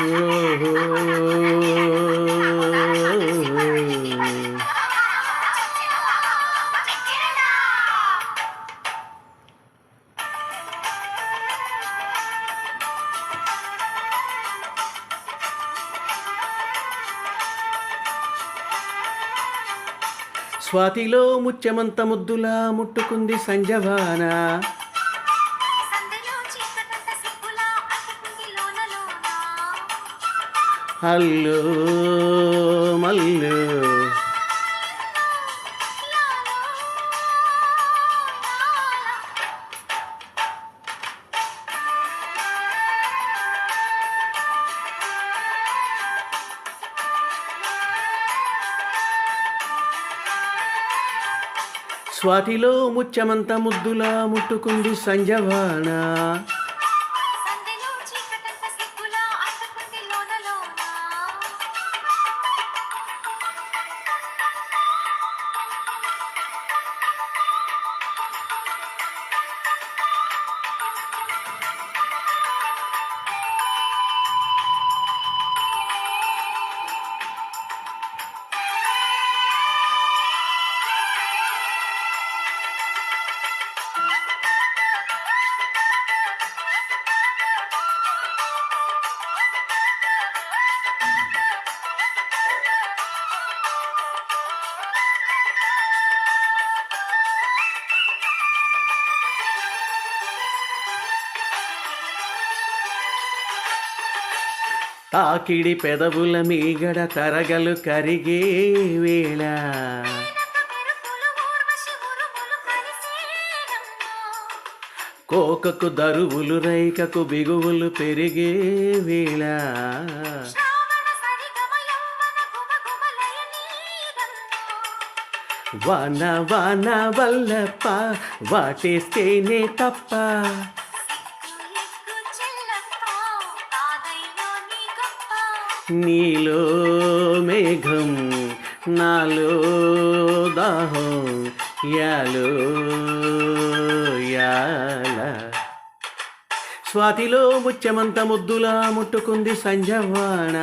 స్వాతిలో ముత్యమంత ముద్దులా ముట్టుకుంది సంజవానా. హల్లు మల్లు. స్వాతిలో ముచ్చమంత ముద్దులా ముట్టుకుంది సంజవాణ తాకిడి పెదవుల మీగడ తరగలు కరిగే వేళ. కోకకు దరువులు రైకకు బిగువులు పెరిగే వేళ. వన వన వల్లప్ప వాటేస్తేనే తప్ప. నీలో మేఘం నాలో దాహం యాలో యాల. స్వాతిలో ముత్యమంత ముద్దులా ముట్టుకుంది సంజవాణ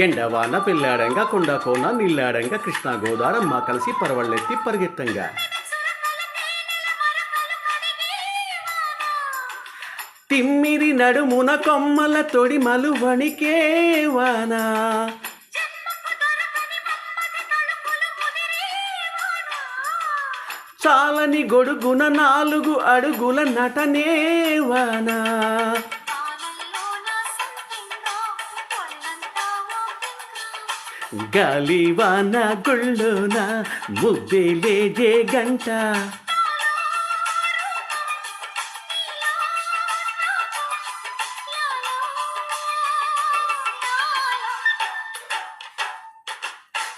ఎండవాన పెళ్ళాడంగా కొండకోన కోన నీళ్ళాడంగా కృష్ణా గోదారమ్మ కలిసి పరవళ్ళెత్తి పరిగెత్తంగా తిమ్మిరి నడుమున కొమ్మల తొడి మలువణికే వాన. చాలని గొడుగున నాలుగు అడుగుల నటనే వానా గాలివాన గుళ్ళున ముద్దే లేజే గంట.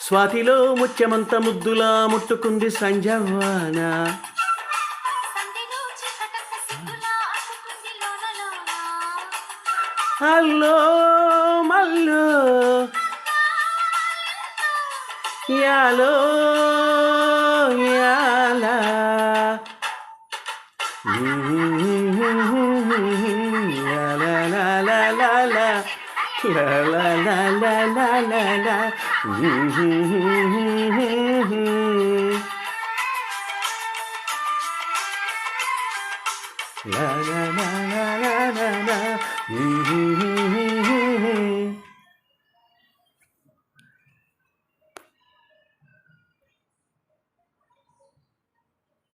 స్వాతిలో ముత్యమంత ముద్దులా ముట్టుకుంది సంజవాన. సందెలో హలో మల్లో আলো আলা La la la la la la la. La la la la la la la.